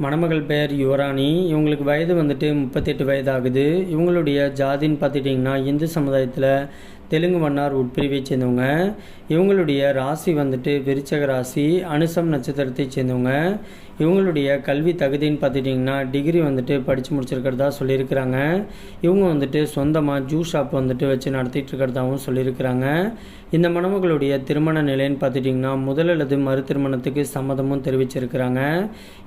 மணமகள் பெயர் யுவராணி. இவங்களுக்கு வயது வந்துட்டு முப்பத்தெட்டு வயது ஆகுது இவங்களுடைய ஜாதின்னு பார்த்துட்டிங்கன்னா இந்து சமுதாயத்தில் தெலுங்கு மன்னார் உட்பிரிவை சேர்ந்தவங்க. இவங்களுடைய ராசி வந்துட்டு விருச்சக ராசி அனுசம் நட்சத்திரத்தை சேர்ந்தவங்க. இவங்களுடைய கல்வி தகுதின்னு பார்த்துட்டிங்கன்னா டிகிரி வந்துட்டு படித்து முடிச்சிருக்கிறதா சொல்லியிருக்கிறாங்க. இவங்க வந்துட்டு சொந்தமாக ஜூஸ் ஷாப் வந்துட்டு வச்சு நடத்திட்டு இருக்கிறதாகவும் சொல்லியிருக்கிறாங்க. இந்த மணமகளுடைய திருமண நிலைன்னு பார்த்துட்டிங்கன்னா முதல் அல்லது மறு திருமணத்துக்கு சம்மதமும் தெரிவிச்சிருக்கிறாங்க.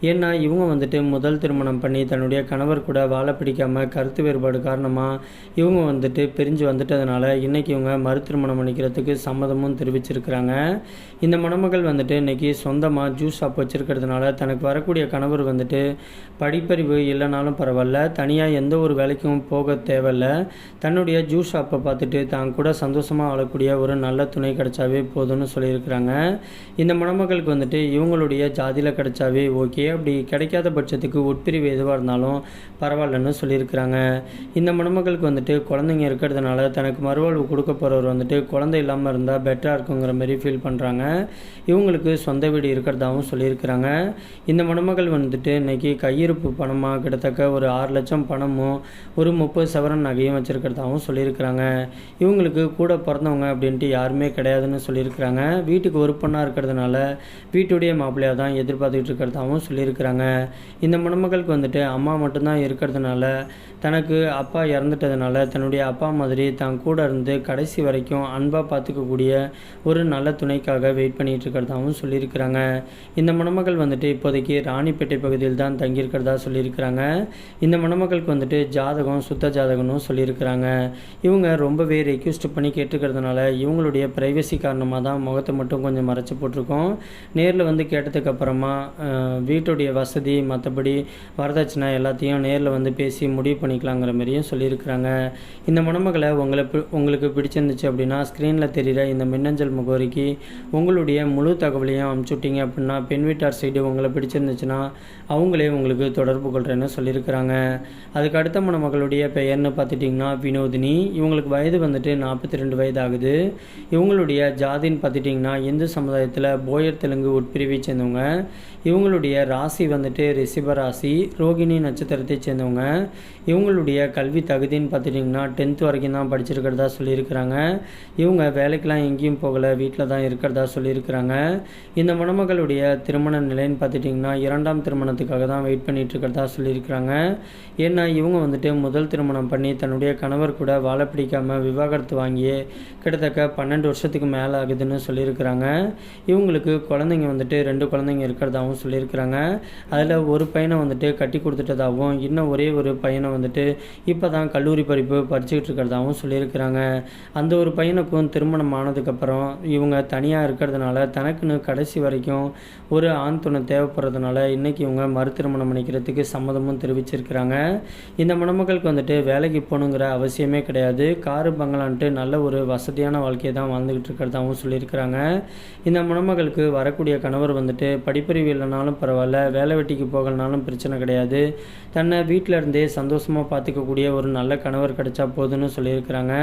ஏன்னா இவங்க வந்துட்டு முதல் திருமணம் பண்ணி தன்னுடைய கணவர் கூட வாழ பிடிக்காம கருத்து வேறுபாடு காரணமாக இவங்க வந்துட்டு பிரிஞ்சு வந்துட்டதுனால இன்றைக்கி இவங்க மறு திருமணம் பண்ணிக்கிறதுக்கு சம்மதமும் தெரிவிச்சிருக்கிறாங்க. இந்த மணமகள் வந்துட்டு இன்றைக்கி சொந்தமாக ஜூஸ் ஷாப் வச்சுருக்கிறதுனால தனக்கு வரக்கூடிய கணவர் வந்துட்டு படிப்பறிவு இல்லைனாலும் பரவாயில்ல. தனியாக எந்த ஒரு வேலைக்கும் போக தேவையில்ல. தன்னுடைய ஜூஸ் ஷாப்பை பார்த்துட்டு தான் கூட சந்தோஷமாக வாழக்கூடிய ஒரு நல்ல துணை கிடைச்சாவே போதும்னு சொல்லியிருக்கிறாங்க. இந்த மணமகளுக்கு வந்துட்டு இவங்களுடைய ஜாதியில் கிடைச்சாவே ஓகே அப்படி கிடைக்காத பட்சத்துக்கு உட்பிரிவு எதுவாக இருந்தாலும் பரவாயில்லன்னு சொல்லியிருக்கிறாங்க. இந்த மணமகளுக்கு வந்துட்டு குழந்தைங்க இருக்கிறதுனால தனக்கு மறுவாழ்வு கொடுக்க போகிறவர் வந்துட்டு குழந்தை இல்லாமல் இருந்தால் பெட்டராக இருக்குங்கிற மாதிரி ஃபீல் பண்ணுறாங்க இவங்களுக்கு சொந்த வீடு இருக்கிறதாகவும் சொல்லியிருக்கிறாங்க. இந்த மணமகள் வந்துட்டு இன்னைக்கு கையிருப்பு பணமாக கிட்டத்தக்க ஒரு ஆறு லட்சம் பணமும் ஒரு முப்பது சவரன் நகையும் வச்சுருக்கிறதாகவும் சொல்லியிருக்கிறாங்க. இவங்களுக்கு கூட பிறந்தவங்க அப்படின்ட்டு யாருமே கிடையாதுன்னு சொல்லியிருக்கிறாங்க. வீட்டுக்கு ஒரு பொண்ணாக இருக்கிறதுனால வீட்டுடைய மாப்பிள்ளையாக தான் எதிர்பார்த்துக்கிட்டு இருக்கிறதாகவும் சொல்லியிருக்கிறாங்க. இந்த மணமகளுக்கு வந்துட்டு அம்மா மட்டும்தான் இருக்கிறதுனால தனக்கு அப்பா இறந்துட்டதுனால தன்னுடைய அப்பா மாதிரி தான் கூட இருந்து கடைசி வரைக்கும் அன்பாக பார்த்துக்கக்கூடிய ஒரு நல்ல துணைக்காக வெயிட் பண்ணிகிட்டு இருக்கிறதாகவும் சொல்லியிருக்கிறாங்க. இந்த மணமகள் வந்துட்டு இப்போதைக்கு ராணிப்பேட்டை பகுதியில் தான் தங்கியிருக்கிறதா சொல்லியிருக்கிறாங்க. இந்த மணமகளுக்கு வந்துட்டு ஜாதகம் சுத்த ஜாதகம்னு சொல்லியிருக்கிறாங்க. இவங்க ரொம்பவே ரெக்யூஸ்ட் பண்ணி கேட்டுக்கிறதுனால இவங்களுடைய ப்ரைவசி காரணமாக தான் முகத்தை மட்டும் கொஞ்சம் மறைச்சி போட்டிருக்கோம். நேரில் வந்து கேட்டதுக்கப்புறமா வீட்டுடைய வசதி மற்றபடி வரதட்சணை எல்லாத்தையும் நேரில் வந்து பேசி முடிவு பண்ணிக்கலாங்கிற மாதிரியும் சொல்லியிருக்கிறாங்க. இந்த மணமகளை உங்களை பி- உங்களுக்கு பிடிச்சிருந்துச்சு அப்படின்னா ஸ்க்ரீனில் தெரிகிற இந்த மின்னஞ்சல் முகவரிக்கு உங்களுடைய முழு தகவலையும் அமுச்சுட்டிங்க அப்படின்னா பெண் வீட்டார் சைடு உங்களை பிடிச்சிருந்துச்சுன்னா அவங்களே உங்களுக்கு தொடர்பு கொள்கிறேன்னு சொல்லியிருக்கிறாங்க. அதுக்கு அடுத்த மணமகளுடைய பெயர்னு பார்த்துட்டிங்கன்னா வினோதினி. இவங்களுக்கு வயது வந்துட்டு நாற்பத்தி ரெண்டு வயது ஆகுது இவங்களுடைய ஜாதின்னு பார்த்துட்டிங்கன்னா இந்து சமுதாயத்தில் போயர் தெலுங்கு உட்பிரிவை சேர்ந்தவங்க. இவங்களுடைய ராசி வந்துட்டு ரிஷிப ராசி ரோகிணி நட்சத்திரத்தை சேர்ந்தவங்க. இவங்களுடைய கல்வி தகுதின்னு பார்த்துட்டிங்கன்னா டென்த் வரைக்கும் தான் படிச்சிருக்கிறதா சொல்லியிருக்கிறாங்க. இவங்க வேலைக்கெலாம் எங்கேயும் போகலை வீட்டில் தான் இருக்கிறதா சொல்லியிருக்கிறாங்க. இந்த மணமகளுடைய திருமண நிலைன்னு பார்த்துட்டிங்கன்னா இரண்டாம் திருமணத்துக்காக தான் வெயிட் பண்ணிட்டு இருக்கிறதா சொல்லியிருக்கிறாங்க. ஏன்னா இவங்க வந்துட்டு முதல் திருமணம் பண்ணி தன்னுடைய கணவர் கூட வாழ பிடிக்காம விவாகரத்து வாங்கி கிட்டத்தட்ட பன்னெண்டு வருஷத்துக்கு மேலே ஆகுதுன்னு சொல்லியிருக்கிறாங்க. இவங்களுக்கு குழந்தைங்க வந்துட்டு ரெண்டு குழந்தைங்க இருக்கிறதாகவும் சொல்லியிருக்கிறாங்க. அதில் ஒரு பையனை வந்துட்டு கட்டி கொடுத்துட்டதாகவும் இன்னும் ஒரே ஒரு பையனை வந்துட்டு இப்போ தான் கல்லூரி படிப்பு படிச்சுக்கிட்டு இருக்கிறதாகவும் சொல்லியிருக்கிறாங்க. அந்த ஒரு பையனுக்கும் திருமணம் ஆனதுக்கப்புறம் இவங்க தனியாக இருக்கிறதுனால தனக்குன்னு கடைசி வரைக்கும் ஒரு ஆண் துணை தேவைப்படுறதுனால இன்றைக்கி இவங்க மறு திருமணம் பண்ணிக்கிறதுக்கு சம்மதமும் தெரிவிச்சிருக்கிறாங்க. இந்த மணமக்களுக்கு வந்துட்டு வேலைக்கு போகணுங்கிற அவசியமே கிடையாது. காரு பங்களான்ட்டு நல்ல ஒரு வசதியான வாழ்க்கையை தான் வாழ்ந்துக்கிட்டு இருக்கிறதாகவும் சொல்லியிருக்கிறாங்க. இந்த மணமகளுக்கு வரக்கூடிய கணவர் வந்துட்டு படிப்பறிவு இல்லைனாலும் பரவாயில்ல வேலை வெட்டிக்கு போகலனாலும் பிரச்சனை கிடையாது. தன்னை வீட்டில் இருந்தே சந்தோஷமாக பார்த்துக்கக்கூடிய ஒரு நல்ல கணவர் கிடைச்சா போதும்னு சொல்லியிருக்கிறாங்க.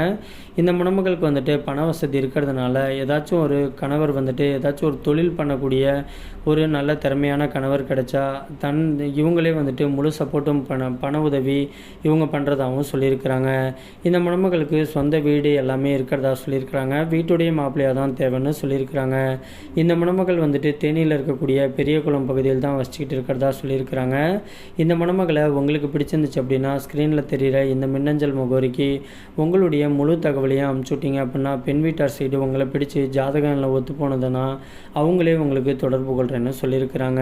இந்த மணமகளுக்கு வந்துட்டு பண வசதி இருக்கிறதுனால ஏதாச்சும் ஒரு கணவர் வந்துட்டு ஏதாச்சும் ஒரு தொழில் பண்ணக்கூடிய ஒரு நல்ல திறமையான கணவர் கிடைச்சா தன் இவங்களே வந்துட்டு முழு சப்போர்ட்டும் பண பண உதவி இவங்க பண்ணுறதாகவும் சொல்லியிருக்கிறாங்க. இந்த மணமகளுக்கு சொந்த வீடு எல்லாமே இருக்கிறதா சொல்லியிருக்கிறாங்க. வீட்டுடைய மாப்பிள்ளையாக தான் தேவைன்னு சொல்லியிருக்கிறாங்க. இந்த மணமகள் வந்துட்டு தேனியில் இருக்கக்கூடிய பெரிய குளம் பகுதியில் தான் வசிச்சுக்கிட்டு இருக்கிறதா சொல்லியிருக்கிறாங்க. இந்த மணமகளை உங்களுக்கு பிடிச்சிருந்துச்சு அப்படின்னா ஸ்க்ரீனில் தெரிகிற இந்த மின்னஞ்சல் முகவரிக்கு உங்களுடைய முழு தகவலையும் அமுச்சுட்டிங்க அப்படின்னா பெண் வீட்டார் சைடு உங்களை பிடிச்சி ஜாதகங்களில் ஒத்து போனதுன்னா அவங்களே உங்களுக்கு தொடர்பு கொள்கிறேன்னு சொல்லியிருக்கிறாங்க.